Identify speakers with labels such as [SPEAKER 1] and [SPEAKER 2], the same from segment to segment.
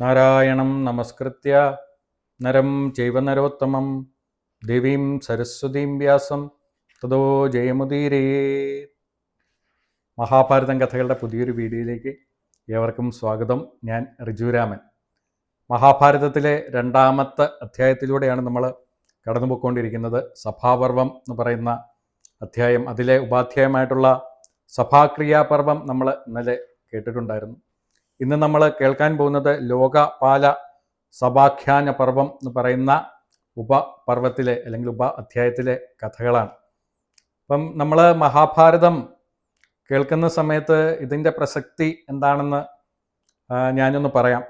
[SPEAKER 1] നാരായണം നമസ്കൃത്യ. നരം ചൈവ നരോത്തമം. ദേവീം സരസ്വതീം വ്യാസം. തതോ ജയമുദീരേ. മഹാഭാരതം കഥകളുടെ പുതിയൊരു വീഡിയോയിലേക്ക് ഏവർക്കും സ്വാഗതം. ഞാൻ ഋജുരാമൻ മഹാഭാരതത്തിലെ രണ്ടാമത്തെ അധ്യായത്തിലൂടെയാണ് നമ്മൾ കടന്നുപോയിക്കൊണ്ടിരിക്കുന്നത്. സഭാപർവം എന്ന് പറയുന്ന അധ്യായം. അതിലെ ഉപാധ്യായമായിട്ടുള്ള സഭാക്രിയാപർവം നമ്മൾ ഇന്നലെ കേട്ടിട്ടുണ്ടായിരുന്നു. ഇന്ന് നമ്മൾ കേൾക്കാൻ പോകുന്നത് ലോകപാല സഭാഖ്യാന പർവം എന്ന് പറയുന്ന ഉപപർവത്തിലെ അല്ലെങ്കിൽ ഉപ അധ്യായത്തിലെ കഥകളാണ്. അപ്പം നമ്മൾ മഹാഭാരതം കേൾക്കുന്ന സമയത്ത് ഇതിന്റെ പ്രസക്തി എന്താണെന്ന് ഞാനൊന്ന് പറയാം.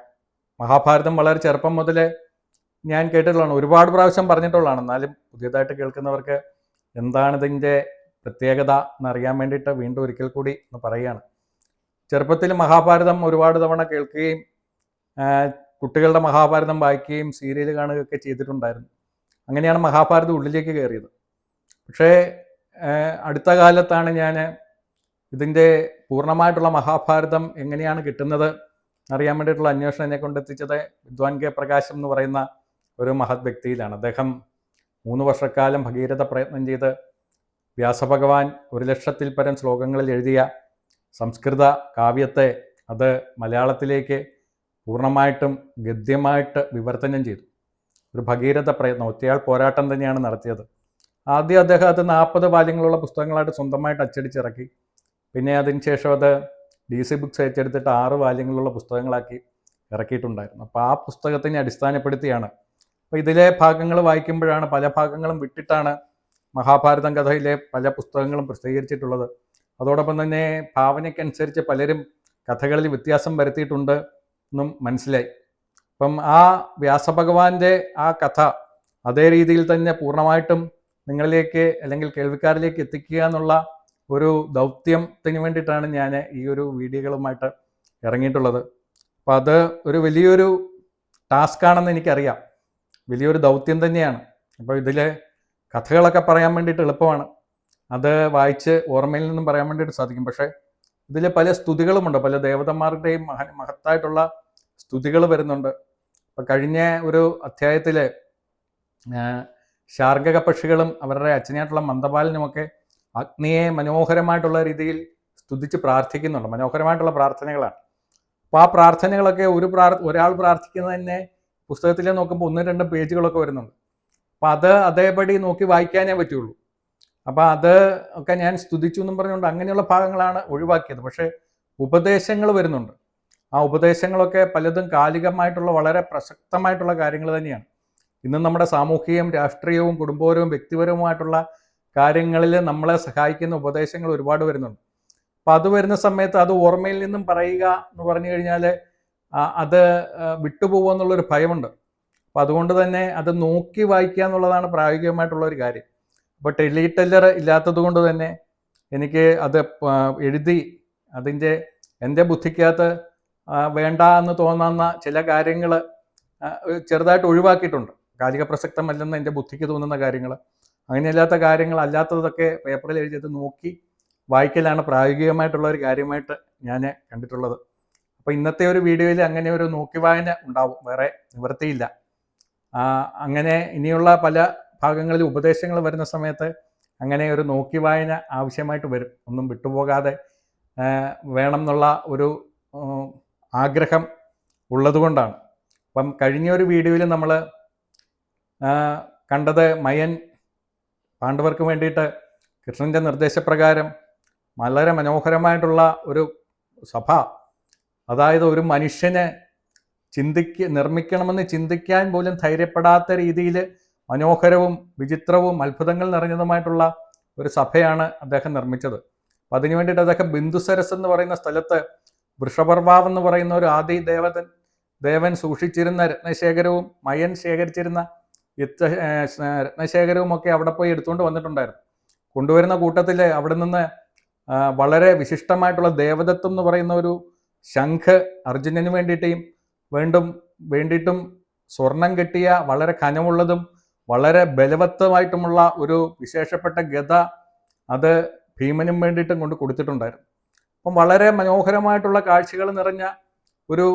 [SPEAKER 1] മഹാഭാരതം വളരെ ചെറുപ്പം മുതൽ ഞാൻ കേട്ടിട്ടുള്ളതാണ്. ഒരുപാട് പ്രാവശ്യം പറഞ്ഞിട്ടുള്ളതാണ്. എന്നാലും പുതിയതായിട്ട് കേൾക്കുന്നവർക്ക് എന്താണ് ഇതിന്റെ പ്രത്യേകത എന്നറിയാൻ വേണ്ടിയിട്ട് വീണ്ടും ഒരിക്കൽ കൂടി ഒന്ന് പറയുകയാണ്. ചെറുപ്പത്തിൽ മഹാഭാരതം ഒരുപാട് തവണ കേൾക്കുകയും കുട്ടികളുടെ മഹാഭാരതം വായിക്കുകയും സീരിയൽ കാണുകയൊക്കെ ചെയ്തിട്ടുണ്ടായിരുന്നു. അങ്ങനെയാണ് മഹാഭാരതം ഉള്ളിലേക്ക് കയറിയത്. പക്ഷേ അടുത്ത കാലത്താണ് ഞാൻ ഇതിന്റെ പൂർണമായിട്ടുള്ള മഹാഭാരതം എങ്ങനെയാണ് കിട്ടുന്നത് അറിയാൻ വേണ്ടിയിട്ടുള്ള അന്വേഷണം എന്നെ കൊണ്ടെത്തിച്ചത് വിദ്വാൻ കെ പ്രകാശം എന്ന് പറയുന്ന ഒരു മഹത് വ്യക്തിയിലാണ്. അദ്ദേഹം മൂന്ന് വർഷക്കാലം ഭഗീരഥ പ്രയത്നം ചെയ്ത് വ്യാസഭഗവാൻ ഒരു ലക്ഷത്തിൽ പരം ശ്ലോകങ്ങളിൽ എഴുതിയ സംസ്കൃത കാവ്യത്തെ അത് മലയാളത്തിലേക്ക് പൂർണമായിട്ടും ഗദ്യമായിട്ട് വിവർത്തനം ചെയ്തു. ഒരു ഭഗീരഥ പ്രയത്നം ഒറ്റയാൾ പോരാട്ടം തന്നെയാണ് നടത്തിയത്. ആദ്യം അദ്ദേഹം അത് നാൽപ്പത് വാല്യങ്ങളുള്ള പുസ്തകങ്ങളായിട്ട് സ്വന്തമായിട്ട് അച്ചടിച്ചിറക്കി. പിന്നെ അതിനുശേഷം അത് ഡി സി ബുക്സ് ഏറ്റെടുത്തിട്ട് ആറ് വാല്യങ്ങളുള്ള പുസ്തകങ്ങളാക്കി ഇറക്കിയിട്ടുണ്ടായിരുന്നു. അപ്പോൾ ആ പുസ്തകത്തിനെ അടിസ്ഥാനപ്പെടുത്തിയാണ്. അപ്പോൾ ഇതിലെ ഭാഗങ്ങൾ വായിക്കുമ്പോഴാണ് പല ഭാഗങ്ങളും വിട്ടിട്ടാണ് മഹാഭാരതം കഥയിലെ പല പുസ്തകങ്ങളും പ്രസിദ്ധീകരിച്ചിട്ടുള്ളത്. അതോടൊപ്പം തന്നെ ഭാവനയ്ക്കനുസരിച്ച് പലരും കഥകളിൽ വ്യത്യാസം വരുത്തിയിട്ടുണ്ട് എന്നും മനസ്സിലായി. അപ്പം ആ വ്യാസഭഗവാന്റെ ആ കഥ അതേ രീതിയിൽ തന്നെ പൂർണമായിട്ടും നിങ്ങളിലേക്ക് അല്ലെങ്കിൽ കേൾവിക്കാരിലേക്ക് എത്തിക്കുക എന്നുള്ള ഒരു ദൗത്യത്തിന് വേണ്ടിയിട്ടാണ് ഞാൻ ഈ ഒരു വീഡിയോകളുമായിട്ട് ഇറങ്ങിയിട്ടുള്ളത്. അപ്പം അത് ഒരു വലിയൊരു ടാസ്ക് ആണെന്ന് എനിക്കറിയാം. വലിയൊരു ദൗത്യം തന്നെയാണ്. അപ്പോൾ ഇതിൽ കഥകളൊക്കെ പറയാൻ വേണ്ടിയിട്ട് എളുപ്പമാണ്. അത് വായിച്ച് ഓർമ്മയിൽ നിന്നും പറയാൻ വേണ്ടിയിട്ട് സാധിക്കും. പക്ഷേ ഇതിൽ പല സ്തുതികളുമുണ്ട്. പല ദേവതന്മാരുടെയും മഹ മഹത്തായിട്ടുള്ള സ്തുതികൾ വരുന്നുണ്ട്. ഇപ്പം കഴിഞ്ഞ ഒരു അധ്യായത്തിൽ ശാർഗക പക്ഷികളും അവരുടെ അച്ഛനായിട്ടുള്ള മന്ദപാലിനുമൊക്കെ അഗ്നിയെ മനോഹരമായിട്ടുള്ള രീതിയിൽ സ്തുതിച്ച് പ്രാർത്ഥിക്കുന്നുണ്ട്. മനോഹരമായിട്ടുള്ള പ്രാർത്ഥനകളാണ്. അപ്പോൾ ആ പ്രാർത്ഥനകളൊക്കെ ഒരു പ്രാർ ഒരാൾ പ്രാർത്ഥിക്കുന്നത് തന്നെ പുസ്തകത്തിൽ നോക്കുമ്പോൾ ഒന്ന് രണ്ട് പേജുകളൊക്കെ വരുന്നുണ്ട്. അപ്പം അത് അതേപടി നോക്കി വായിക്കാനേ പറ്റുള്ളൂ. അപ്പം അത് ഒക്കെ ഞാൻ സ്തുതിച്ചു എന്നും പറഞ്ഞുകൊണ്ട് അങ്ങനെയുള്ള ഭാഗങ്ങളാണ് ഒഴിവാക്കിയത്. പക്ഷേ ഉപദേശങ്ങൾ വരുന്നുണ്ട്. ആ ഉപദേശങ്ങളൊക്കെ പലതും കാലികമായിട്ടുള്ള വളരെ പ്രസക്തമായിട്ടുള്ള കാര്യങ്ങൾ തന്നെയാണ്. ഇന്ന് നമ്മുടെ സാമൂഹികവും രാഷ്ട്രീയവും കുടുംബപരവും വ്യക്തിപരവുമായിട്ടുള്ള കാര്യങ്ങളിൽ നമ്മളെ സഹായിക്കുന്ന ഉപദേശങ്ങൾ ഒരുപാട് വരുന്നുണ്ട്. അപ്പം അത് വരുന്ന സമയത്ത് അത് ഓർമ്മയിൽ നിന്നും പറയുക എന്ന് പറഞ്ഞു കഴിഞ്ഞാൽ അത് വിട്ടുപോകുമെന്നുള്ളൊരു ഭയമുണ്ട്. അപ്പം അതുകൊണ്ട് തന്നെ അത് നോക്കി വായിക്കുക എന്നുള്ളതാണ് പ്രായോഗികമായിട്ടുള്ള ഒരു കാര്യം. അപ്പോൾ ടെലി ടെല്ലർ ഇല്ലാത്തത് കൊണ്ട് തന്നെ എനിക്ക് അത് എഴുതി അതിന്റെ എന്റെ ബുദ്ധിക്കകത്ത് വേണ്ട എന്ന് തോന്നുന്ന ചില കാര്യങ്ങൾ ചെറുതായിട്ട് ഒഴിവാക്കിയിട്ടുണ്ട്. കാലിക പ്രസക്തമല്ലെന്ന് എന്റെ ബുദ്ധിക്ക് തോന്നുന്ന കാര്യങ്ങൾ അങ്ങനെയല്ലാത്ത കാര്യങ്ങൾ അല്ലാത്തതൊക്കെ പേപ്പറിൽ എഴുതിയത് നോക്കി വായിക്കലാണ് പ്രായോഗികമായിട്ടുള്ള ഒരു കാര്യമായിട്ട് ഞാൻ കണ്ടിട്ടുള്ളത്. അപ്പോൾ ഇന്നത്തെ ഒരു വീഡിയോയിൽ അങ്ങനെ ഒരു നോക്കി വായന ഉണ്ടാവും. വേറെ നിവൃത്തിയില്ല. അങ്ങനെ ഇനിയുള്ള പല ഭാഗങ്ങളിൽ ഉപദേശങ്ങൾ വരുന്ന സമയത്ത് അങ്ങനെ ഒരു നോക്കി വായന ആവശ്യമായിട്ട് വരും. ഒന്നും വിട്ടുപോകാതെ വേണം എന്നുള്ള ഒരു ആഗ്രഹം ഉള്ളതുകൊണ്ടാണ്. അപ്പം കഴിഞ്ഞ ഒരു വീഡിയോയിൽ നമ്മൾ കണ്ടത് മയൻ പാണ്ഡവർക്ക് വേണ്ടിയിട്ട് കൃഷ്ണന്റെ നിർദ്ദേശപ്രകാരം വളരെ മനോഹരമായിട്ടുള്ള ഒരു സഭ. അതായത് ഒരു മനുഷ്യനെ ചിന്തിക്ക നിർമ്മിക്കണമെന്ന് ചിന്തിക്കാൻ പോലും ധൈര്യപ്പെടാത്ത രീതിയിൽ മനോഹരവും വിചിത്രവും അത്ഭുതങ്ങൾ നിറഞ്ഞതുമായിട്ടുള്ള ഒരു സഭയാണ് അദ്ദേഹം നിർമ്മിച്ചത്. അപ്പം അതിനു വേണ്ടിയിട്ട് അദ്ദേഹം ബിന്ദുസരസ് എന്ന് പറയുന്ന സ്ഥലത്ത് വൃഷപർവാവ് എന്ന് പറയുന്ന ഒരു ആദി ദേവതൻ ദേവൻ സൂക്ഷിച്ചിരുന്ന രത്നശേഖരവും മയൻ ശേഖരിച്ചിരുന്ന യുദ്ധ രത്നശേഖരവും ഒക്കെ അവിടെ പോയി എടുത്തുകൊണ്ട് വന്നിട്ടുണ്ടായിരുന്നു. കൊണ്ടുവരുന്ന കൂട്ടത്തിൽ അവിടെ നിന്ന് വളരെ വിശിഷ്ടമായിട്ടുള്ള ദേവതത്വം എന്ന് പറയുന്ന ഒരു ശംഖ് അർജുനന് വേണ്ടിയിട്ടും വീണ്ടും വേണ്ടിയിട്ടും സ്വർണം കെട്ടിയ വളരെ കനമുള്ളതും വളരെ ബലവത്തമായിട്ടുമുള്ള ഒരു വിശേഷപ്പെട്ട ഗത അത് ഭീമനും വേണ്ടിയിട്ടും കൊണ്ട് കൊടുത്തിട്ടുണ്ടായിരുന്നു. അപ്പം വളരെ മനോഹരമായിട്ടുള്ള കാഴ്ചകൾ നിറഞ്ഞ ഒരു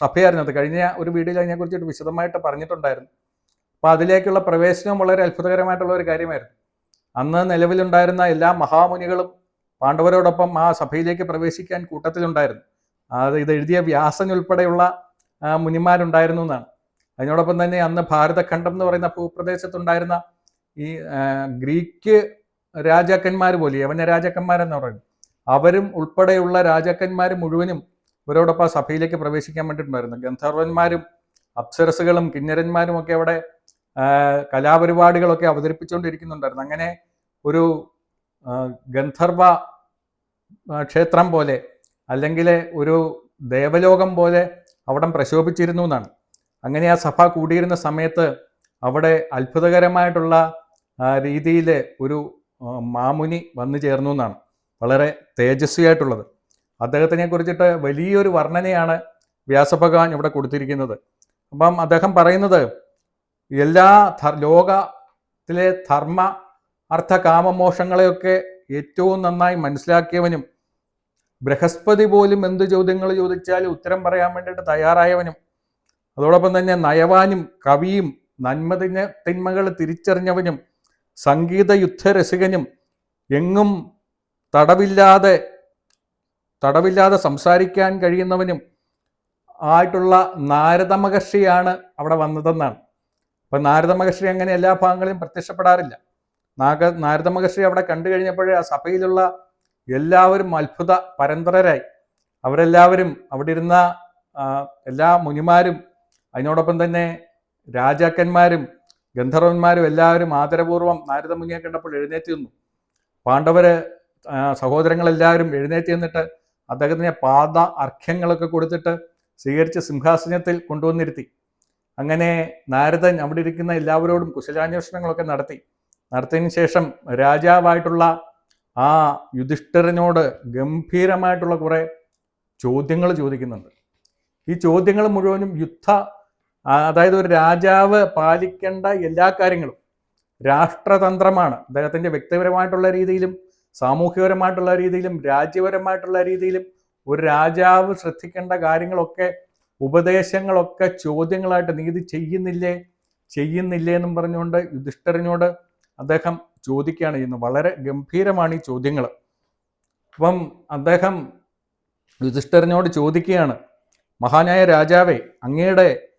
[SPEAKER 1] സഭയായിരുന്നു അത്. കഴിഞ്ഞ ഒരു വീഡിയോയിൽ അതിനെക്കുറിച്ചിട്ട് വിശദമായിട്ട് പറഞ്ഞിട്ടുണ്ടായിരുന്നു. അപ്പോൾ അതിലേക്കുള്ള പ്രവേശനം വളരെ അത്ഭുതകരമായിട്ടുള്ള ഒരു കാര്യമായിരുന്നു. അന്ന് നിലവിലുണ്ടായിരുന്ന എല്ലാ മഹാമുനികളും പാണ്ഡവരോടൊപ്പം ആ സഭയിലേക്ക് പ്രവേശിക്കാൻ കൂട്ടത്തിലുണ്ടായിരുന്നു. അത് ഇത് എഴുതിയ വ്യാസൻ ഉൾപ്പെടെയുള്ള മുനിമാരുണ്ടായിരുന്നു എന്നാണ്. അതിനോടൊപ്പം തന്നെ അന്ന് ഭാരതഖണ്ഡം എന്ന് പറയുന്ന ഭൂപ്രദേശത്തുണ്ടായിരുന്ന ഈ ഗ്രീക്ക് രാജാക്കന്മാർ പോലെ യവന രാജാക്കന്മാരെന്ന് പറയുന്നത്. അവരും ഉൾപ്പെടെയുള്ള രാജാക്കന്മാർ മുഴുവനും ഇവരോടൊപ്പം സഭയിലേക്ക് പ്രവേശിക്കാൻ വേണ്ടിയിട്ടുണ്ടായിരുന്നു. ഗന്ധർവന്മാരും അപ്സരസുകളും കിന്നരന്മാരും ഒക്കെ അവിടെ കലാപരിപാടികളൊക്കെ അവതരിപ്പിച്ചുകൊണ്ടിരിക്കുന്നുണ്ടായിരുന്നു. അങ്ങനെ ഒരു ഗന്ധർവ ക്ഷേത്രം പോലെ അല്ലെങ്കിൽ ഒരു ദേവലോകം പോലെ അവിടം പ്രശോഭിച്ചിരുന്നു എന്നാണ്. അങ്ങനെ ആ സഭ കൂടിയിരുന്ന സമയത്ത് അവിടെ അത്ഭുതകരമായിട്ടുള്ള രീതിയിൽ ഒരു മാമുനി വന്നു ചേർന്നു എന്നാണ് വളരെ തേജസ്വിയായിട്ടുള്ളത്. അദ്ദേഹത്തിനെ കുറിച്ചിട്ട് വലിയൊരു വർണനയാണ് വ്യാസഭഗവാൻ ഇവിടെ കൊടുത്തിരിക്കുന്നത്. അപ്പം അദ്ദേഹം പറയുന്നത് എല്ലാ ലോകത്തിലെ ധർമ്മ അർത്ഥ കാമമോഷങ്ങളെയൊക്കെ ഏറ്റവും നന്നായി മനസ്സിലാക്കിയവനും ബൃഹസ്പതി പോലും എന്ത് ചോദ്യങ്ങൾ ചോദിച്ചാലും ഉത്തരം പറയാൻ വേണ്ടിയിട്ട് തയ്യാറായവനും അതോടൊപ്പം തന്നെ നയവാനും കവിയും നന്മതിന് തിന്മകൾ തിരിച്ചറിഞ്ഞവനും സംഗീത യുദ്ധരസികനും എങ്ങും തടവില്ലാതെ തടവില്ലാതെ സംസാരിക്കാൻ കഴിയുന്നവനും ആയിട്ടുള്ള നാരദ മഹർഷിയാണ് അവിടെ വന്നതെന്നാണ്. അപ്പം നാരദ മഹർഷി അങ്ങനെ എല്ലാ ഭാഗങ്ങളിലും പ്രത്യക്ഷപ്പെടാറില്ല. നാഗ നാരദ മഹർഷി അവിടെ കണ്ടു കഴിഞ്ഞപ്പോഴേ ആ സഭയിലുള്ള എല്ലാവരും അത്ഭുത പരന്തരരായി അവരെല്ലാവരും അവിടെ ഇരുന്ന എല്ലാ മുനിമാരും അതിനോടൊപ്പം തന്നെ രാജാക്കന്മാരും ഗന്ധർവന്മാരും എല്ലാവരും ആദരപൂർവം നാരദ മുങ്ങിയെ കണ്ടപ്പോൾ എഴുന്നേറ്റ് നിന്നു. പാണ്ഡവര് സഹോദരങ്ങളെല്ലാവരും എഴുന്നേറ്റ് നിന്നിട്ട് അദ്ദേഹത്തിന് പാദ അർഘ്യങ്ങളൊക്കെ കൊടുത്തിട്ട് സ്വീകരിച്ച് സിംഹാസനത്തിൽ കൊണ്ടുവന്നിരുത്തി. അങ്ങനെ നാരദൻ അവിടെ ഇരിക്കുന്ന എല്ലാവരോടും കുശലാന്വേഷണങ്ങളൊക്കെ നടത്തി. നടത്തിയതിന് ശേഷം രാജാവായിട്ടുള്ള ആ യുധിഷ്ഠിരനോട് ഗംഭീരമായിട്ടുള്ള കുറേ ചോദ്യങ്ങൾ ചോദിക്കുന്നുണ്ട്. ഈ ചോദ്യങ്ങൾ മുഴുവനും യുദ്ധ അതായത് ഒരു രാജാവ് പാലിക്കേണ്ട എല്ലാ കാര്യങ്ങളും രാഷ്ട്രതന്ത്രമാണ്. അദ്ദേഹത്തിന്റെ വ്യക്തിപരമായിട്ടുള്ള രീതിയിലും സാമൂഹികപരമായിട്ടുള്ള രീതിയിലും രാജ്യപരമായിട്ടുള്ള രീതിയിലും ഒരു രാജാവ് ശ്രദ്ധിക്കേണ്ട കാര്യങ്ങളൊക്കെ ഉപദേശങ്ങളൊക്കെ ചോദ്യങ്ങളായിട്ട് നീതി ചെയ്യുന്നില്ലേ ചെയ്യുന്നില്ലേ എന്നും പറഞ്ഞുകൊണ്ട് യുധിഷ്ഠിരനോട് അദ്ദേഹം ചോദിക്കുകയാണ് ചെയ്യുന്നത്. വളരെ ഗംഭീരമാണ് ഈ ചോദ്യങ്ങൾ അപ്പം അദ്ദേഹം യുധിഷ്ഠിരനോട് ചോദിക്കുകയാണ് മഹാനായ രാജാവേ അങ്ങയുടെ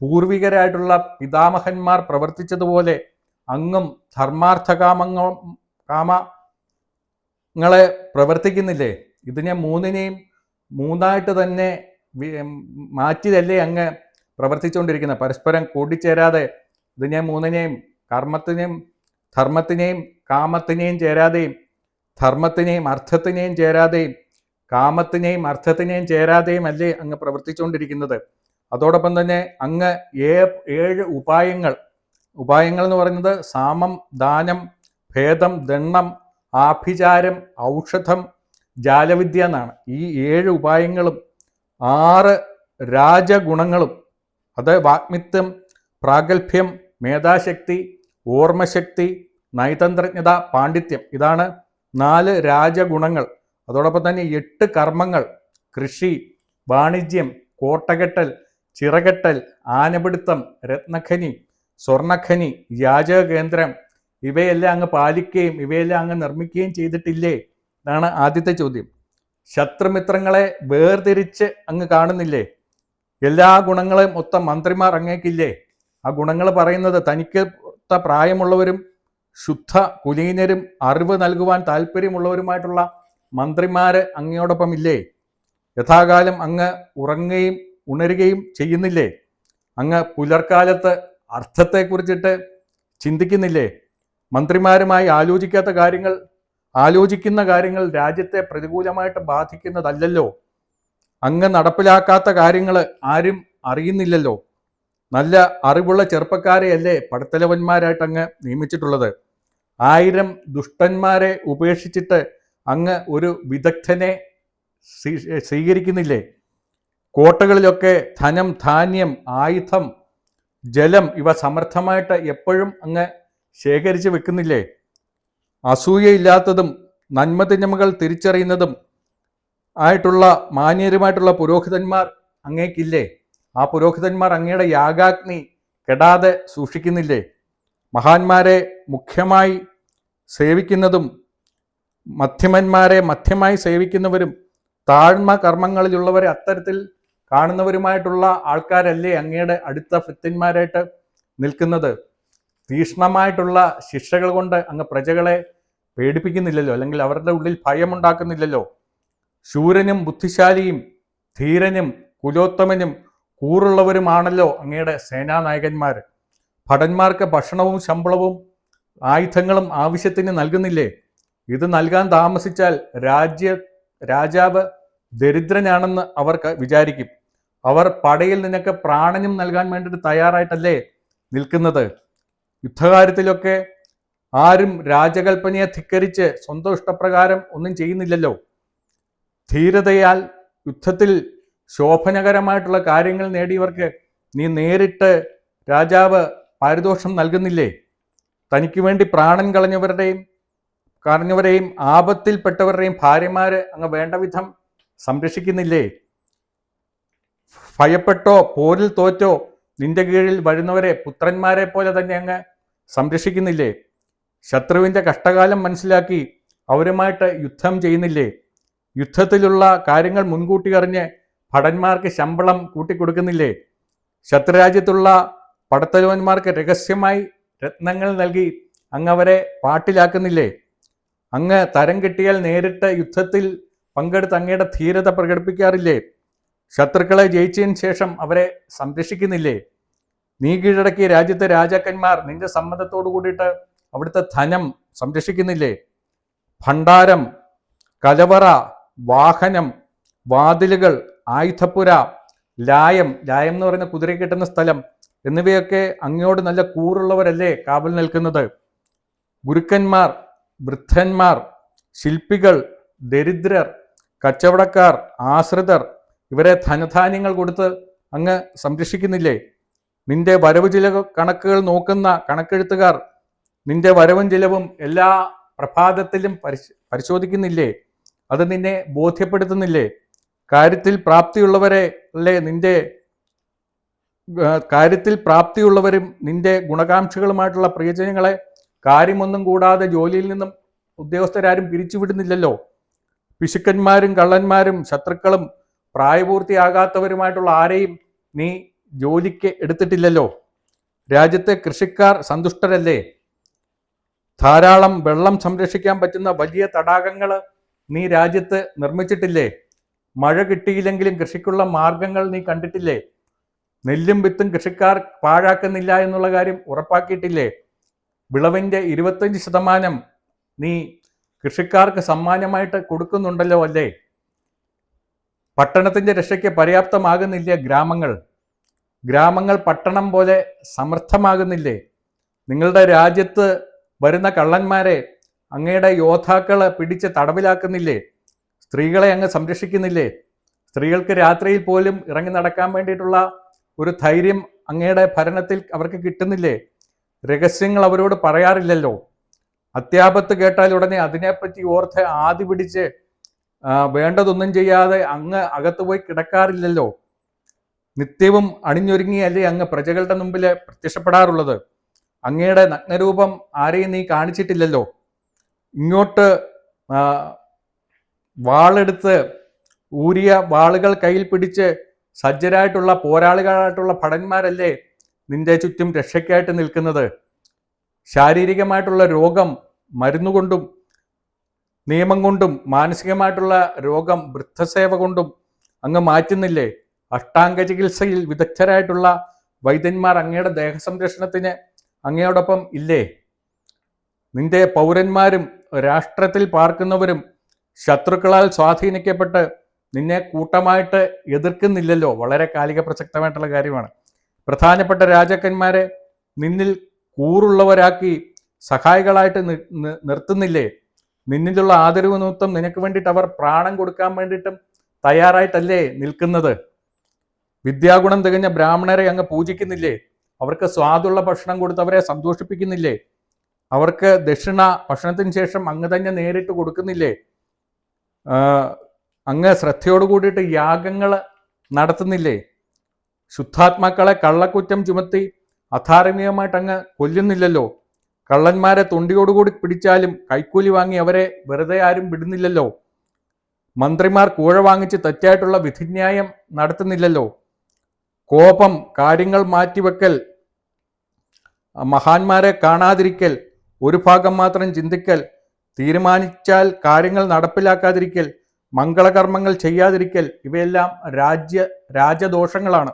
[SPEAKER 1] പൂർവികരായിട്ടുള്ള പിതാമഹന്മാർ പ്രവർത്തിച്ചതുപോലെ അങ്ങും ധർമാർത്ഥകാമങ്ങ കാമങ്ങളെ പ്രവർത്തിക്കുന്നില്ലേ? ഇതിനെ മൂന്നിനെയും മൂന്നായിട്ട് തന്നെ മാറ്റിയതല്ലേ അങ്ങ് പ്രവർത്തിച്ചുകൊണ്ടിരിക്കുന്നത്? പരസ്പരം കൂടിച്ചേരാതെ ഇതിനെ മൂന്നിനെയും കർമ്മത്തിനെയും ധർമ്മത്തിനെയും കാമത്തിനെയും ചേരാതെയും ധർമ്മത്തിനെയും അർത്ഥത്തിനെയും ചേരാതെയും കാമത്തിനെയും അർത്ഥത്തിനെയും ചേരാതെയും അല്ലേ അങ്ങ് പ്രവർത്തിച്ചുകൊണ്ടിരിക്കുന്നത്? അതോടൊപ്പം തന്നെ അങ്ങ് ഏഴ് ഉപായങ്ങൾ. ഉപായങ്ങൾ എന്ന് പറയുന്നത് സാമം ദാനം ഭേദം ദണ്ണം ആഭിചാരം ഔഷധം ജാലവിദ്യ എന്നാണ്. ഈ ഏഴ് ഉപായങ്ങളും ആറ് രാജഗുണങ്ങളും. അത് വാഗ്മിത്വം പ്രാഗൽഭ്യം മേധാശക്തി ഓർമ്മശക്തി നയതന്ത്രജ്ഞത പാണ്ഡിത്യം. ഇതാണ് നാല് രാജഗുണങ്ങൾ. അതോടൊപ്പം തന്നെ എട്ട് കർമ്മങ്ങൾ. കൃഷി വാണിജ്യം കോട്ടകെട്ടൽ ചിറകെട്ടൽ ആനപിടുത്തം രത്നഖനി സ്വർണഖനി കേന്ദ്രം ഇവയെല്ലാം അങ്ങ് പാലിക്കുകയും ഇവയെല്ലാം അങ്ങ് നിർമ്മിക്കുകയും ചെയ്തിട്ടില്ലേ? എന്നാണ് ആദ്യത്തെ ചോദ്യം. ശത്രുമിത്രങ്ങളെ വേർതിരിച്ച് അങ്ങ് കാണുന്നില്ലേ? എല്ലാ ഗുണങ്ങളെയും മൊത്തം മന്ത്രിമാർ അങ്ങേക്കില്ലേ? ആ ഗുണങ്ങൾ പറയുന്നത് തനിക്ക് പ്രായമുള്ളവരും ശുദ്ധ കുലീനരും അറിവ് നൽകുവാൻ താല്പര്യമുള്ളവരുമായിട്ടുള്ള മന്ത്രിമാര് അങ്ങയോടൊപ്പം ഇല്ലേ യഥാകാലം അങ്ങ് ഉറങ്ങുകയും ഉണരുകയും ചെയ്യുന്നില്ലേ? അങ്ങ് പുലർക്കാലത്ത് അർത്ഥത്തെക്കുറിച്ചിട്ട് ചിന്തിക്കുന്നില്ലേ? മന്ത്രിമാരുമായി ആലോചിക്കാത്ത കാര്യങ്ങൾ ആലോചിക്കുന്ന കാര്യങ്ങൾ രാജ്യത്തെ പ്രതികൂലമായിട്ട് ബാധിക്കുന്നതല്ലല്ലോ. അങ്ങ് നടപ്പിലാക്കാത്ത കാര്യങ്ങൾ ആരും അറിയുന്നില്ലല്ലോ. നല്ല അറിവുള്ള ചെറുപ്പക്കാരെയല്ലേ പടത്തലവന്മാരായിട്ട് അങ്ങ് നിയമിച്ചിട്ടുള്ളത്. ആയിരം ദുഷ്ടന്മാരെ ഉപേക്ഷിച്ചിട്ട് അങ്ങ് ഒരു വിദഗ്ധനെ സ്വീ- സ്വീകരിക്കുന്നില്ലേ? കോട്ടകളിലൊക്കെ ധനം ധാന്യം ആയുധം ജലം ഇവ സമർത്ഥമായിട്ട് എപ്പോഴും അങ്ങ് ശേഖരിച്ച് വെക്കുന്നില്ലേ? അസൂയയില്ലാത്തതും നന്മതിന്മകൾ തിരിച്ചറിയുന്നതും ആയിട്ടുള്ള മാന്യരുമായിട്ടുള്ള പുരോഹിതന്മാർ അങ്ങേക്കില്ലേ? ആ പുരോഹിതന്മാർ അങ്ങയുടെ യാഗാഗ്നി കെടാതെ സൂക്ഷിക്കുന്നില്ലേ? മഹാന്മാരെ മുഖ്യമായി സേവിക്കുന്നതും മധ്യമന്മാരെ മധ്യമായി സേവിക്കുന്നവരും താഴ്മ കർമ്മങ്ങളിലുള്ളവരെ അത്തരത്തിൽ കാണുന്നവരുമായിട്ടുള്ള ആൾക്കാരല്ലേ അങ്ങയുടെ അടുത്ത ഭൃത്യന്മാരായിട്ട് നിൽക്കുന്നത്? തീക്ഷ്ണമായിട്ടുള്ള ശിക്ഷകൾ കൊണ്ട് അങ്ങ് പ്രജകളെ പേടിപ്പിക്കുന്നില്ലല്ലോ? അല്ലെങ്കിൽ അവരുടെ ഉള്ളിൽ ഭയമുണ്ടാക്കുന്നില്ലല്ലോ? ശൂരനും ബുദ്ധിശാലിയും ധീരനും കുലോത്തമനും കൂറുള്ളവരുമാണല്ലോ അങ്ങയുടെ സേനാനായകന്മാർ. ഭടന്മാർക്ക് ഭക്ഷണവും ശമ്പളവും ആയുധങ്ങളും ആവശ്യത്തിന് നൽകുന്നില്ലേ? ഇത് നൽകാൻ താമസിച്ചാൽ രാജ്യ രാജാവ് ദരിദ്രനാണെന്ന് അവർക്ക് വിചാരിക്കും. അവർ പടയിൽ നിനക്ക് പ്രാണനും നൽകാൻ വേണ്ടിയിട്ട് തയ്യാറായിട്ടല്ലേ നിൽക്കുന്നത്? യുദ്ധകാര്യത്തിലൊക്കെ ആരും രാജകൽപ്പനയെ ധിക്കരിച്ച് സ്വന്തം ഇഷ്ടപ്രകാരം ഒന്നും ചെയ്യുന്നില്ലല്ലോ. ധീരതയാൽ യുദ്ധത്തിൽ ശോഭനകരമായിട്ടുള്ള കാര്യങ്ങൾ നേടിയവർക്ക് നീ നേരിട്ട് രാജാവ് പാരിതോഷം നൽകുന്നില്ലേ? തനിക്ക് വേണ്ടി പ്രാണൻ കളഞ്ഞവരുടെയും കളഞ്ഞവരെയും ആപത്തിൽപ്പെട്ടവരുടെയും ഭാര്യമാരെ അങ്ങ് വേണ്ട വിധം സംരക്ഷിക്കുന്നില്ലേ? ഭയപ്പെട്ടോ പോരിൽ തോറ്റോ നിന്റെ കീഴിൽ വരുന്നവരെ പുത്രന്മാരെ പോലെ തന്നെ അങ്ങ് സംരക്ഷിക്കുന്നില്ലേ? ശത്രുവിന്റെ കഷ്ടകാലം മനസ്സിലാക്കി അവരുമായിട്ട് യുദ്ധം ചെയ്യുന്നില്ലേ? യുദ്ധത്തിലുള്ള കാര്യങ്ങൾ മുൻകൂട്ടി അറിഞ്ഞ് ഭടന്മാർക്ക് ശമ്പളം കൂട്ടിക്കൊടുക്കുന്നില്ലേ? ശത്രുരാജ്യത്തുള്ള പടത്തലവന്മാർക്ക് രഹസ്യമായി രത്നങ്ങൾ നൽകി അങ്ങ് അവരെ പാട്ടിലാക്കുന്നില്ലേ? അങ്ങ് തരം കിട്ടിയാൽ നേരിട്ട് യുദ്ധത്തിൽ പങ്കെടുത്ത് അങ്ങയുടെ ധീരത പ്രകടിപ്പിക്കാറില്ലേ? ശത്രുക്കളെ ജയിച്ചതിന് ശേഷം അവരെ സംരക്ഷിക്കുന്നില്ലേ? നീ കീഴടക്കിയ രാജ്യത്തെ രാജാക്കന്മാർ നിന്റെ സമ്മതത്തോടു കൂടിയിട്ട് അവിടുത്തെ ധനം സംരക്ഷിക്കുന്നില്ലേ? ഭണ്ഡാരം കലവറ വാഹനം വാതിലുകൾ ആയുധപ്പുര ലായം ലായം എന്ന് പറയുന്ന കുതിര കിട്ടുന്ന സ്ഥലം എന്നിവയൊക്കെ അങ്ങയോട് നല്ല കൂറുള്ളവരല്ലേ കാവൽ നിൽക്കുന്നത്? ഗുരുക്കന്മാർ വൃദ്ധന്മാർ ശില്പികൾ ദരിദ്രർ കച്ചവടക്കാർ ആശ്രിതർ ഇവരെ ധനധാന്യങ്ങൾ കൊടുത്ത് അങ്ങ് സംരക്ഷിക്കുന്നില്ലേ? നിന്റെ വരവ് ചില കണക്കുകൾ നോക്കുന്ന കണക്കെഴുത്തുകാർ നിന്റെ വരവും ചിലവും എല്ലാ പ്രഭാതത്തിലും പരിശ് പരിശോധിക്കുന്നില്ലേ? അത് നിന്നെ ബോധ്യപ്പെടുത്തുന്നില്ലേ? കാര്യത്തിൽ പ്രാപ്തിയുള്ളവരെ അല്ലേ നിന്റെ കാര്യത്തിൽ പ്രാപ്തിയുള്ളവരും നിന്റെ ഗുണകാംക്ഷികളുമായിട്ടുള്ള പ്രിയജനങ്ങളെ കാര്യമൊന്നും കൂടാതെ ജോലിയിൽ നിന്നും ഉദ്യോഗസ്ഥരാരും പിരിച്ചുവിടുന്നില്ലല്ലോ? പിശുക്കന്മാരും കള്ളന്മാരും ശത്രുക്കളും പ്രായപൂർത്തിയാകാത്തവരുമായിട്ടുള്ള ആരെയും നീ ജോലിക്ക് എടുത്തിട്ടില്ലല്ലോ. രാജ്യത്തെ കൃഷിക്കാർ സന്തുഷ്ടരല്ലേ? ധാരാളം വെള്ളം സംരക്ഷിക്കാൻ പറ്റുന്ന വലിയ തടാകങ്ങൾ നീ രാജ്യത്ത് നിർമ്മിച്ചിട്ടില്ലേ? മഴ കിട്ടിയില്ലെങ്കിലും കൃഷിക്കുള്ള മാർഗങ്ങൾ നീ കണ്ടിട്ടില്ലേ? നെല്ലും വിത്തും കൃഷിക്കാർ പാഴാക്കുന്നില്ല എന്നുള്ള കാര്യം ഉറപ്പാക്കിയിട്ടില്ലേ? വിളവിന്റെ ഇരുപത്തഞ്ച് ശതമാനം നീ കൃഷിക്കാർക്ക് സമ്മാനമായിട്ട് കൊടുക്കുന്നുണ്ടല്ലോ അല്ലേ? പട്ടണത്തിന്റെ രക്ഷയ്ക്ക് പര്യാപ്തമാകുന്നില്ല ഗ്രാമങ്ങൾ? ഗ്രാമങ്ങൾ പട്ടണം പോലെ സമർത്ഥമാകുന്നില്ലേ? നിങ്ങളുടെ രാജ്യത്ത് വരുന്ന കള്ളന്മാരെ അങ്ങയുടെ യോദ്ധാക്കളെ പിടിച്ച് തടവിലാക്കുന്നില്ലേ? സ്ത്രീകളെ അങ്ങ് സംരക്ഷിക്കുന്നില്ലേ? സ്ത്രീകൾക്ക് രാത്രിയിൽ പോലും ഇറങ്ങി നടക്കാൻ വേണ്ടിയിട്ടുള്ള ഒരു ധൈര്യം അങ്ങയുടെ ഭരണത്തിൽ അവർക്ക് കിട്ടുന്നില്ലേ? രഹസ്യങ്ങൾ അവരോട് പറയാറില്ലല്ലോ. അത്യാപത്ത് കേട്ടാൽ ഉടനെ അതിനെപ്പറ്റി ഓർത്ത് ആദി പിടിച്ച് വേണ്ടതൊന്നും ചെയ്യാതെ അങ്ങ് അകത്ത് പോയി കിടക്കാറില്ലല്ലോ. നിത്യവും അണിഞ്ഞൊരുങ്ങി അല്ലേ അങ്ങ് പ്രജകളുടെ മുമ്പിൽ പ്രത്യക്ഷപ്പെടാറുള്ളത്? അങ്ങയുടെ നഗ്നരൂപം ആരെയും നീ കാണിച്ചിട്ടില്ലല്ലോ. ഇങ്ങോട്ട് വാളെടുത്ത് ഊരിയ വാളുകൾ കയ്യിൽ പിടിച്ച് സജ്ജരായിട്ടുള്ള പോരാളികളായിട്ടുള്ള ഭടന്മാരല്ലേ നിന്റെ ചുറ്റും രക്ഷയ്ക്കായിട്ട് നിൽക്കുന്നത്? ശാരീരികമായിട്ടുള്ള രോഗം മരുന്നുകൊണ്ടും നിയമം കൊണ്ടും മാനസികമായിട്ടുള്ള രോഗം വൃദ്ധസേവ കൊണ്ടും അങ്ങ് മാറ്റുന്നില്ലേ? അഷ്ടാംഗ ചികിത്സയിൽ വിദഗ്ധരായിട്ടുള്ള വൈദ്യന്മാർ അങ്ങയുടെ ദേഹസംരക്ഷണത്തിന് അങ്ങയോടൊപ്പം ഇല്ലേ? നിന്റെ പൗരന്മാരും രാഷ്ട്രത്തിൽ പാർക്കുന്നവരും ശത്രുക്കളാൽ സ്വാധീനിക്കപ്പെട്ട് നിന്നെ കൂട്ടമായിട്ട് എതിർക്കുന്നില്ലല്ലോ. വളരെ കാലിക പ്രസക്തമായിട്ടുള്ള കാര്യമാണ്. പ്രധാനപ്പെട്ട രാജാക്കന്മാരെ നിന്നിൽ കൂറുള്ളവരാക്കി സഹായികളായിട്ട് നിർത്തുന്നില്ലേ? നിന്നിലുള്ള ആദരവ് നിമിത്തം നിനക്ക് വേണ്ടിയിട്ട് അവർ പ്രാണം കൊടുക്കാൻ വേണ്ടിയിട്ടും തയ്യാറായിട്ടല്ലേ നിൽക്കുന്നത്? വിദ്യാഗുണം തികഞ്ഞ ബ്രാഹ്മണരെ അങ്ങ് പൂജിക്കുന്നില്ലേ? അവർക്ക് സ്വാദുള്ള ഭക്ഷണം കൊടുത്ത് അവരെ സന്തോഷിപ്പിക്കുന്നില്ലേ? അവർക്ക് ദക്ഷിണ ഭക്ഷണത്തിന് ശേഷം അങ്ങ് തന്നെ നേരിട്ട് കൊടുക്കുന്നില്ലേ? അങ്ങ് ശ്രദ്ധയോട് കൂടിയിട്ട് യാഗങ്ങൾ നടത്തുന്നില്ലേ? ശുദ്ധാത്മാക്കളെ കള്ളക്കുറ്റം ചുമത്തി അധാർമികമായിട്ട് അങ്ങ് കൊല്ലുന്നില്ലല്ലോ? കള്ളന്മാരെ തൊണ്ടിയോടുകൂടി പിടിച്ചാലും കൈക്കൂലി വാങ്ങി അവരെ വെറുതെ ആരും വിടുന്നില്ലല്ലോ. മന്ത്രിമാർ കൂഴ വാങ്ങിച്ച് തെറ്റായിട്ടുള്ള വിധിന്യായം നടത്തുന്നില്ലല്ലോ. കോപം കാര്യങ്ങൾ മാറ്റിവെക്കൽ മഹാന്മാരെ കാണാതിരിക്കൽ ഒരു ഭാഗം മാത്രം ചിന്തിക്കൽ തീരുമാനിച്ചാൽ കാര്യങ്ങൾ നടപ്പിലാക്കാതിരിക്കൽ മംഗളകർമ്മങ്ങൾ ചെയ്യാതിരിക്കൽ ഇവയെല്ലാം രാജ്യ രാജദോഷങ്ങളാണ്.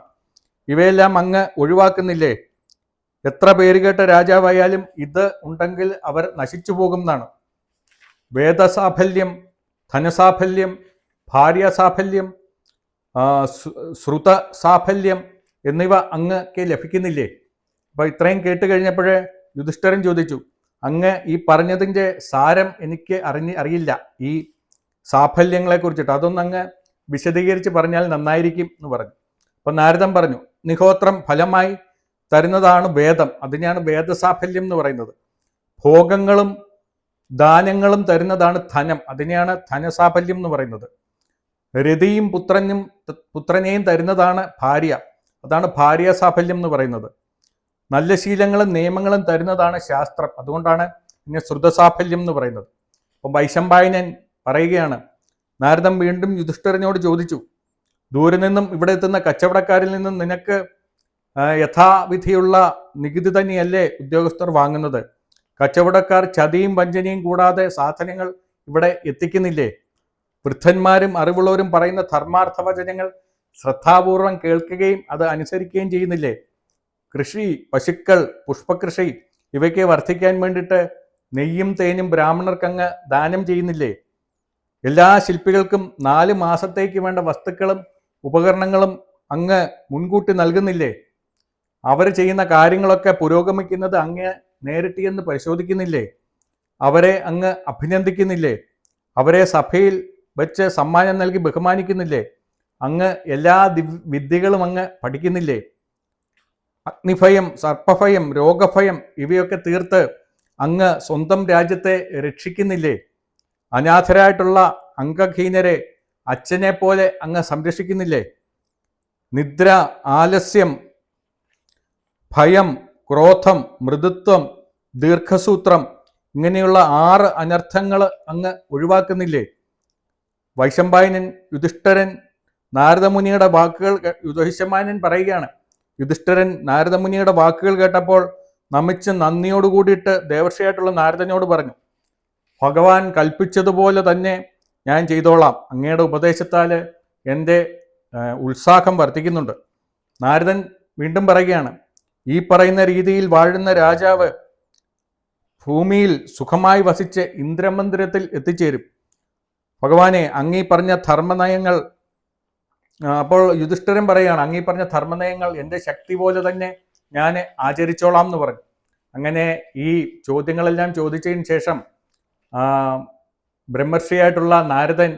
[SPEAKER 1] ഇവയെല്ലാം അങ്ങ് ഒഴിവാക്കുന്നില്ലേ? എത്ര പേര് കേട്ട രാജാവായാലും ഇത് ഉണ്ടെങ്കിൽ അവർ നശിച്ചു പോകുന്നതാണ് വേദസാഫല്യം ധനസാഫല്യം ഭാര്യാസാഫല്യം ശ്രുത സാഫല്യം എന്നിവ അങ്ങക്ക് ലഭിക്കുന്നില്ലേ? അപ്പൊ ഇത്രയും കേട്ട് കഴിഞ്ഞപ്പോഴേ യുധിഷ്ഠരൻ ചോദിച്ചു അങ്ങ് ഈ പറഞ്ഞതിന്റെ സാരം എനിക്ക് അറിഞ്ഞ് അറിയില്ല. ഈ സാഫല്യങ്ങളെ കുറിച്ചിട്ട് അതൊന്ന് അങ്ങ് വിശദീകരിച്ച് പറഞ്ഞാൽ നന്നായിരിക്കും എന്ന് പറഞ്ഞു. അപ്പൊ നാരദം പറഞ്ഞു നിഹോത്രം ഫലമായി തരുന്നതാണ് വേദം. അതിനെയാണ് വേദസാഫല്യം എന്ന് പറയുന്നത്. ഭോഗങ്ങളും ദാനങ്ങളും തരുന്നതാണ് ധനം. അതിനെയാണ് ധനസാഫല്യം എന്ന് പറയുന്നത്. രതിയും പുത്രനും പുത്രനെയും തരുന്നതാണ് ഭാര്യ. അതാണ് ഭാര്യ സാഫല്യം എന്ന് പറയുന്നത്. നല്ല ശീലങ്ങളും നിയമങ്ങളും തരുന്നതാണ് ശാസ്ത്രം. അതുകൊണ്ടാണ് പിന്നെ ശ്രുതസാഫല്യം എന്ന് പറയുന്നത്. അപ്പം വൈശമ്പായനൻ പറയുകയാണ് നാരദം വീണ്ടും യുധിഷ്ഠിരനോട് ചോദിച്ചു ദൂരെ നിന്നും ഇവിടെ എത്തുന്ന കച്ചവടക്കാരിൽ നിന്നും നിനക്ക് യഥാവിധിയുള്ള നികുതി തന്നെയല്ലേ ഉദ്യോഗസ്ഥർ വാങ്ങുന്നത്? കച്ചവടക്കാർ ചതിയും വഞ്ചനയും കൂടാതെ സാധനങ്ങൾ ഇവിടെ എത്തിക്കുന്നില്ലേ? വൃദ്ധന്മാരും അറിവുള്ളവരും പറയുന്ന ധർമാർത്ഥ വചനങ്ങൾ ശ്രദ്ധാപൂർവം കേൾക്കുകയും അത് അനുസരിക്കുകയും ചെയ്യുന്നില്ലേ? കൃഷി പശുക്കൾ പുഷ്പകൃഷി ഇവയ്ക്ക് വർദ്ധിക്കാൻ വേണ്ടിയിട്ട് നെയ്യും തേനും ബ്രാഹ്മണർക്കങ്ങ് ദാനം ചെയ്യുന്നില്ലേ? എല്ലാ ശില്പികൾക്കും നാല് മാസത്തേക്ക് വേണ്ട വസ്തുക്കളും ഉപകരണങ്ങളും അങ്ങ് മുൻകൂട്ടി നൽകുന്നില്ലേ? അവർ ചെയ്യുന്ന കാര്യങ്ങളൊക്കെ പുരോഗമിക്കുന്നത് അങ്ങ് നേരിട്ട് എന്ന് പരിശോധിക്കുന്നില്ലേ? അവരെ അങ്ങ് അഭിനന്ദിക്കുന്നില്ലേ? അവരെ സഭയിൽ വെച്ച് സമ്മാനം നൽകി ബഹുമാനിക്കുന്നില്ലേ? അങ്ങ് എല്ലാ വിദ്യകളും അങ്ങ് പഠിക്കുന്നില്ലേ? അഗ്നിഭയം സർപ്പഭയം രോഗഭയം ഇവയൊക്കെ തീർത്ത് അങ്ങ് സ്വന്തം രാജ്യത്തെ രക്ഷിക്കുന്നില്ലേ? അനാഥരായിട്ടുള്ള അംഗഹീനരെ അച്ഛനെ പോലെ അങ്ങ് സംരക്ഷിക്കുന്നില്ലേ? നിദ്ര ആലസ്യം ഭയം ക്രോധം മൃദുത്വം ദീർഘസൂത്രം ഇങ്ങനെയുള്ള ആറ് അനർത്ഥങ്ങൾ അങ്ങ് ഒഴിവാക്കുന്നില്ലേ? വൈശമ്പായനൻ യുധിഷ്ഠരൻ നാരദമുനിയുടെ വാക്കുകൾ യുധിഷ്യമാനൻ പറയുകയാണ്. യുധിഷ്ഠരൻ നാരദമുനിയുടെ വാക്കുകൾ കേട്ടപ്പോൾ നമിച്ച് നന്ദിയോട് കൂടിയിട്ട് ദേവർഷയായിട്ടുള്ള നാരദനോട് പറഞ്ഞു ഭഗവാൻ കൽപ്പിച്ചതുപോലെ തന്നെ ഞാൻ ചെയ്തോളാം. അങ്ങയുടെ ഉപദേശത്താൽ എന്റെ ഉത്സാഹം വർദ്ധിക്കുന്നുണ്ട്. നാരദൻ വീണ്ടും പറയുകയാണ് ഈ പറയുന്ന രീതിയിൽ വാഴുന്ന രാജാവ് ഭൂമിയിൽ സുഖമായി വസിച്ച് ഇന്ദ്രമന്ദിരത്തിൽ എത്തിച്ചേരും. ഭഗവാനെ അങ്ങീ പറഞ്ഞ ധർമ്മനയങ്ങൾ അപ്പോൾ യുധിഷ്ഠിരൻ പറയുകയാണ് അങ്ങീ പറഞ്ഞ ധർമ്മനയങ്ങൾ എന്റെ ശക്തി പോലെ തന്നെ ഞാൻ ആചരിച്ചോളാം എന്ന് പറഞ്ഞു. അങ്ങനെ ഈ ചോദ്യങ്ങളെല്ലാം ചോദിച്ചതിന് ശേഷം ബ്രഹ്മർഷിയായിട്ടുള്ള നാരദൻ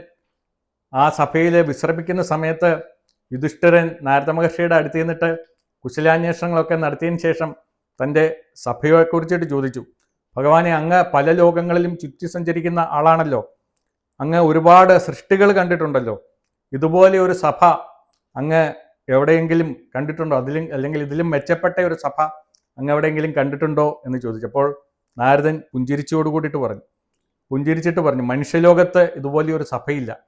[SPEAKER 1] ആ സഭയിൽ വിശ്രമിക്കുന്ന സമയത്ത് യുധിഷ്ഠിരൻ നാരദ മഹർഷിയുടെ അടുത്ത് ചെന്നിട്ട് കുശലാന്വേഷണങ്ങളൊക്കെ നടത്തിയതിന് ശേഷം തന്റെ സഭയെക്കുറിച്ചിട്ട് ചോദിച്ചു. ഭഗവാനെ അങ്ങ് പല ലോകങ്ങളിലും ചുറ്റി സഞ്ചരിക്കുന്ന ആളാണല്ലോ. അങ്ങ് ഒരുപാട് സൃഷ്ടികൾ കണ്ടിട്ടുണ്ടല്ലോ. ഇതുപോലെ ഒരു സഭ അങ്ങ് എവിടെയെങ്കിലും കണ്ടിട്ടുണ്ടോ? അതിലും അല്ലെങ്കിൽ ഇതിലും മെച്ചപ്പെട്ട ഒരു സഭ അങ്ങ് എവിടെയെങ്കിലും കണ്ടിട്ടുണ്ടോ എന്ന് ചോദിച്ചപ്പോൾ നാരദൻ പുഞ്ചിരിച്ചോട് കൂടിയിട്ട് പറഞ്ഞു. പുഞ്ചിരിച്ചിട്ട് പറഞ്ഞു മനുഷ്യലോകത്ത് ഇതുപോലെ ഒരു സഭയില്ല.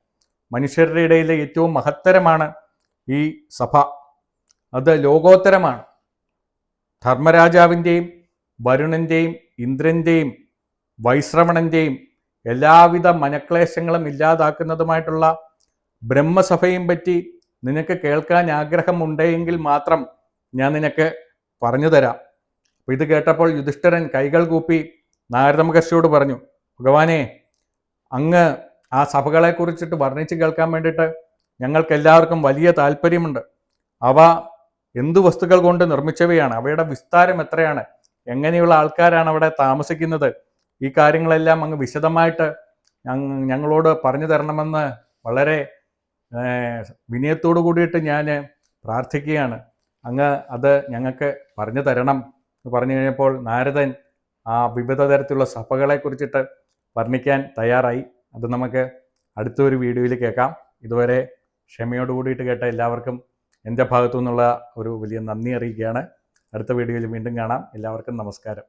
[SPEAKER 1] മനുഷ്യരുടെ ഇടയിലെ ഏറ്റവും മഹത്തരമാണ് ഈ സഭ. അത് ലോകോത്തരമാണ്. ധർമ്മരാജാവിന്റെയും വരുണന്റെയും ഇന്ദ്രന്റെയും വൈശ്രവണന്റെയും എല്ലാവിധ മനക്ലേശങ്ങളും ഇല്ലാതാക്കുന്നതുമായിട്ടുള്ള ബ്രഹ്മസഭയും പറ്റി നിനക്ക് കേൾക്കാൻ ആഗ്രഹമുണ്ടെങ്കിൽ മാത്രം ഞാൻ നിനക്ക് പറഞ്ഞു തരാം. അപ്പോൾ ഇത് കേട്ടപ്പോൾ യുധിഷ്ഠിരൻ കൈകൾ കൂപ്പി നാരദ മഹർഷിയോട് പറഞ്ഞു ഭഗവാനെ അങ്ങ് ആ സഭകളെക്കുറിച്ചിട്ട് വർണിച്ച് കേൾക്കാൻ വേണ്ടിയിട്ട് ഞങ്ങൾക്ക് എല്ലാവർക്കും വലിയ താല്പര്യമുണ്ട്. അവ എന്തു വസ്തുക്കൾ കൊണ്ട് നിർമ്മിച്ചവയാണ്? അവയുടെ വിസ്താരം എത്രയാണ്? എങ്ങനെയുള്ള ആൾക്കാരാണ് അവിടെ താമസിക്കുന്നത്? ഈ കാര്യങ്ങളെല്ലാം അങ്ങ് വിശദമായിട്ട് ഞങ്ങളോട് പറഞ്ഞു തരണമെന്ന് വളരെ വിനയത്തോടു കൂടിയിട്ട് ഞാൻ പ്രാർത്ഥിക്കുകയാണ്. അങ്ങ് അത് ഞങ്ങൾക്ക് പറഞ്ഞു തരണം എന്ന് പറഞ്ഞു കഴിഞ്ഞപ്പോൾ നാരദൻ ആ വിവിധ തരത്തിലുള്ള സഭകളെ കുറിച്ചിട്ട് വർണിക്കാൻ തയ്യാറായി. അത് നമുക്ക് അടുത്തൊരു വീഡിയോയിൽ കേൾക്കാം. ഇതുവരെ ക്ഷമയോട് കൂടിയിട്ട് കേട്ട എല്ലാവർക്കും എന്റെ ഭാഗത്തു നിന്നുള്ള ഒരു വലിയ നന്ദി അറിയിക്കുകയാണ്. അടുത്ത വീഡിയോയിൽ വീണ്ടും കാണാം. എല്ലാവർക്കും നമസ്കാരം.